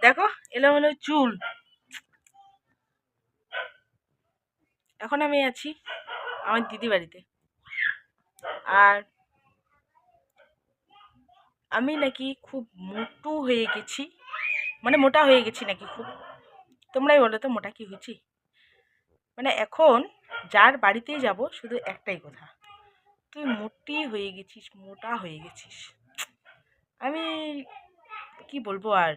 দেখো, এলোমেলো চুল। এখন আমি আছি আমার দিদি বাড়িতে। আর আমি নাকি খুব মোটু হয়ে গেছি। মানে মোটা হয়ে গেছি নাকি খুব? তোমরাই বলো তো, মোটা কি হয়েছি? মানে এখন যার বাড়িতেই যাব, শুধু একটাই কথা। তুই মোটি হয়ে গেছিস, মোটা হয়ে গেছিস। আমি কি বলব আর?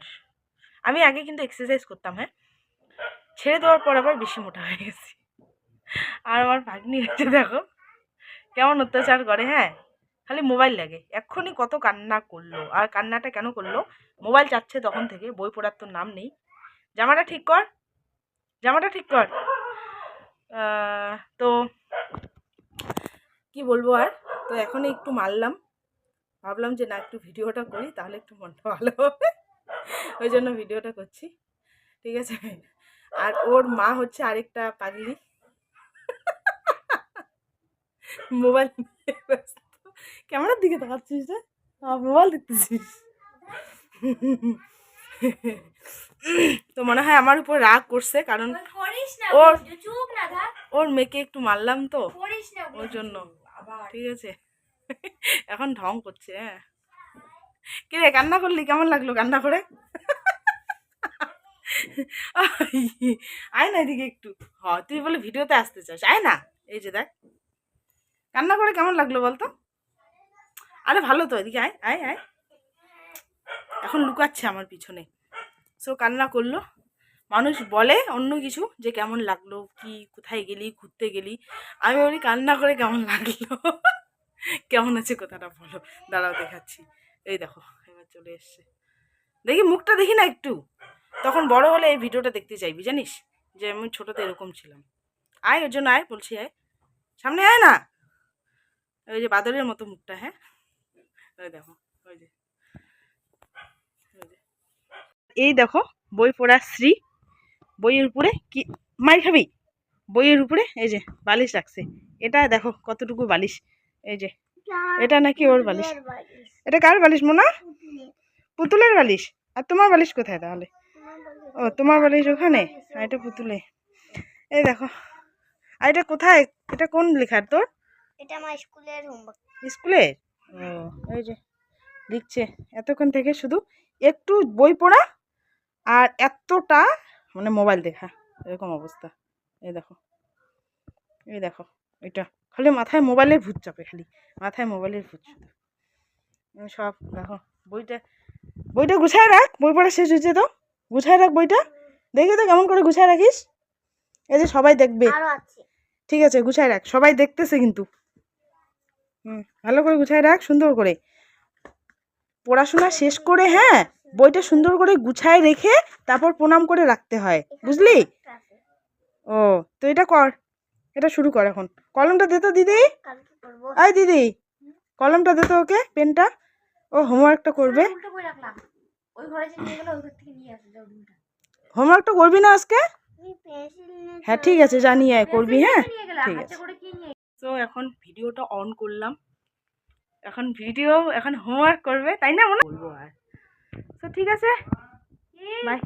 আমি আগে কিন্তু এক্সারসাইজ করতাম হ্যাঁ? ছেড়ে দেওয়ার পর আবার বেশি মোটা হয়ে গেছি। আর আমার ভাগ্নি হচ্ছে দেখো, কেমন অত্যাচার করে হ্যাঁ? খালি মোবাইল লাগে। এক্ষুনি কত কান্না করল, আর কান্নাটা কেন করল? মোবাইল চাচ্ছে তখন থেকে, বই পড়ার তো নাম নেই। জামাটা ঠিক কর, জামাটা ঠিক কর। তো কি বলব আর? তো এখন একটু মারলাম। ভাবলাম যে না, একটু ভিডিওটা করি, তাহলে একটু মনটা ভালো হবে। ওই জন্য ভিডিওটা করছি। ঠিক আছে? আর ওর মা হচ্ছে আরেকটা পাগলি। মোবাইল ক্যামেরার দিকে তাকাচ্ছিস রে? মোবাইল দেখতেছিস? তো মনে হয় আমার উপর রাগ করছে কারণ ওর ওর মেয়েকে একটু মারলাম তো। ওর জন্য। ঠিক আছে? এখন ঢং করছে হ্যাঁ। কি রে কান্না করলি? কেমন লাগল কান্না করে? আয় না এদিকে একটু। হ, তুই বলে ভিডিওতে আসতে চাস। আয় না। এই যে দেখ। কান্না করে কেমন লাগল বলতো? আরে ভালো তো, এদিকে আয় আয় আয়। এখন লুকাচ্ছে আমার পিছনে। সো কান্না করল। মানুষ বলে অন্য কিছু যে কেমন লাগল, কি, কোথায় গেলি, ঘুরতে গেলি। আমি বলি, কান্না করে কেমন লাগল? কেমন আছে কথাটা বলো। দাঁড়াও দেখাচ্ছি। এই দেখো, এবার চলে এসছে। দেখি মুখটা দেখি না একটু। তখন বড় হলে এই ভিডিওটা দেখতে চাইবি, জানিস? যে আমি ছোটোতে এরকম ছিলাম। আয়, ওর জন্য আয়, বলছি আয়। সামনে আয় না। ওই যে বাদরের মতো মুখটা হ্যাঁ? ওই দেখো ওই যে। এই দেখো, বই পড়ার শ্রী বইয়ের উপরে কি মাই খাবি? বইয়ের উপরে, এই যে, বালিশ রাখছে। এটা দেখো, কতটুকু বালিশ। এই যে, এটা নাকি ওর বালিশ। এটা কার বালিশ, মোনা? পুতুলের বালিশ। আর তোমার বালিশ কোথায় তাহলে? ও তোমার বালিশ ওখানে? আর এটা পুতুলে। এই দেখো। আর এটা কোথায়? এটা কোন লেখার তোর? এটা আমার স্কুলের হোমওয়ার্ক স্কুলে? ও এই যে লিখছে। এতক্ষণ থেকে শুধু একটু বই পড়া আর এতটা মানে মোবাইল দেখা। এরকম অবস্থা। এই দেখো। এই দেখো। এটা। খালি মাথায় মোবাইলের ভূত চাপে খালি। মাথায় মোবাইলের ভূত শুধু। সব দেখো। বইটা বইটা গুছায় রাখ। বই পড়া শেষ হয়েছে তো। গুছায় রাখ বইটা দেখি তো কেমন করে গুছায় রাখিস। এই যে সবাই দেখবে। ঠিক আছে গুছায় রাখ। সবাই দেখতেছে কিন্তু। হুম ভালো করে গুছায় রাখ সুন্দর করে। পড়াশোনা শেষ করে হ্যাঁ বইটা সুন্দর করে গুছায় রেখে তারপর প্রণাম করে রাখতে হয়। বুঝলি? ও তো এটা কর। এটা শুরু কর এখন। কলমটা দে তো দিদি। আয় দিদি কলমটা দে তো ওকে পেনটা। ও হোমওয়ার্কটা করবে। ওই ঘরে যে নিয়ে গেল ওই ঘর থেকে নিয়ে আসলে ওটা হোমওয়ার্কটা করবি না আজকে? হ্যাঁ ঠিক আছে জানি আয় করবি হ্যাঁ? ঠিক আছে। তো এখন ভিডিওটা অন করলাম। এখন ভিডিও এখন হোমওয়ার্ক করবে তাই না মনে? বলব আর। তো ঠিক আছে। বাই